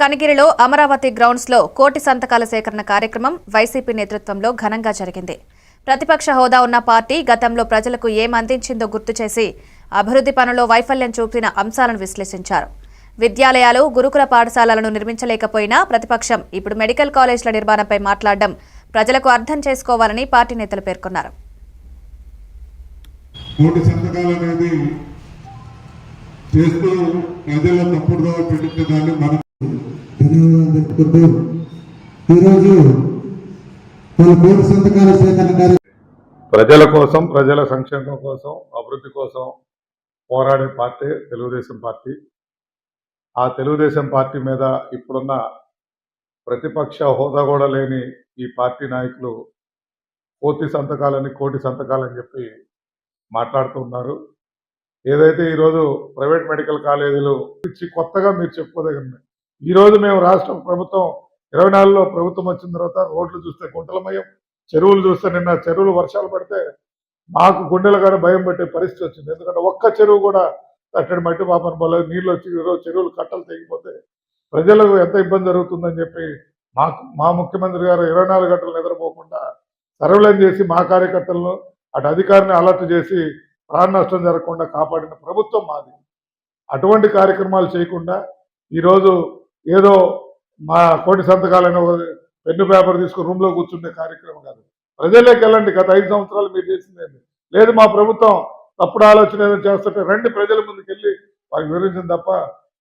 కనిగిరిలో అమరావతి గ్రౌండ్స్లో కోటి సంతకాల సేకరణ కార్యక్రమం వైసీపీ నేతృత్వంలో ఘనంగా జరిగింది. ప్రతిపక్ష హోదా ఉన్న పార్టీ గతంలో ప్రజలకు ఏం అందించిందో గుర్తు చేసి అభివృద్ధి పనుల్లో వైఫల్యం చూపిన అంశాలను విశ్లేషించారు. విద్యాలయాలు గురుకుల పాఠశాలలను నిర్మించలేకపోయినా ప్రతిపక్షం ఇప్పుడు మెడికల్ కాలేజీల నిర్మాణంపై మాట్లాడడం ప్రజలకు అర్థం చేసుకోవాలని పార్టీ నేతలు పేర్కొన్నారు. చేస్తూ తప్పుడు మనం ధన్యవాదాలు తెలుపుకుంటూ ఈరోజు మన కోటి సంతకాల సేకరణ ప్రజల కోసం ప్రజల సంక్షేమం కోసం అభివృద్ధి కోసం పోరాడే పార్టీ తెలుగుదేశం పార్టీ. ఆ తెలుగుదేశం పార్టీ మీద ఇప్పుడున్న ప్రతిపక్ష హోదా కూడా లేని ఈ పార్టీ నాయకులు కోటి సంతకాలని కోటి సంతకాలని చెప్పి మాట్లాడుతున్నారు ఏదైతే ఈరోజు ప్రైవేట్ మెడికల్ కాలేజీలు ఇచ్చి కొత్తగా మీరు చెప్పుకోదగిన ఈరోజు మేము రాష్ట్ర ప్రభుత్వం ఇరవై నాలుగులో ప్రభుత్వం వచ్చిన తర్వాత రోడ్లు చూస్తే గుంటలమయం చెరువులు చూస్తే నిన్న చెరువులు వర్షాలు పడితే మాకు గుండెలు కానీ భయం పెట్టే పరిస్థితి వచ్చింది. ఎందుకంటే ఒక్క చెరువు కూడా తట్టడి మట్టి పాపన పోలేదు నీళ్ళు వచ్చి ఈరోజు చెరువులు కట్టలు తెగిపోతే ప్రజలకు ఎంత ఇబ్బంది జరుగుతుందని చెప్పి మాకు మా ముఖ్యమంత్రి గారు ఇరవై నాలుగు గంటలు నిద్రపోకుండా సర్వేలైన్ చేసి మా కార్యకర్తలను అటు అధికారిని అలర్ట్ చేసి ప్రాణ నష్టం జరగకుండా కాపాడిన ప్రభుత్వం మాది. అటువంటి కార్యక్రమాలు చేయకుండా ఈరోజు ఏదో మా కోటి సంతకాలైన ఒక పెన్ను పేపర్ తీసుకుని రూమ్లో కూర్చుండే కార్యక్రమం కాదు. ప్రజల్లోకి వెళ్ళండి గత ఐదు సంవత్సరాలు మీరు చేసింది లేదు మా ప్రభుత్వం తప్పుడు ఆలోచన ఏదో చేస్తుంటే రండి ప్రజల ముందుకు వెళ్ళి వారికి వివరించింది తప్ప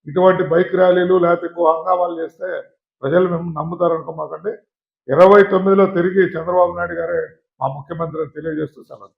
ఇటువంటి బైక్ ర్యాలీలు లేకపోతే ఇంకో హంగామాలు చేస్తే ప్రజలు మేము నమ్ముతారు అనుకోమాకండి. ఇరవై తొమ్మిదిలో తిరిగి చంద్రబాబు నాయుడు గారే మా ముఖ్యమంత్రి తెలియజేస్తూ సెలవు.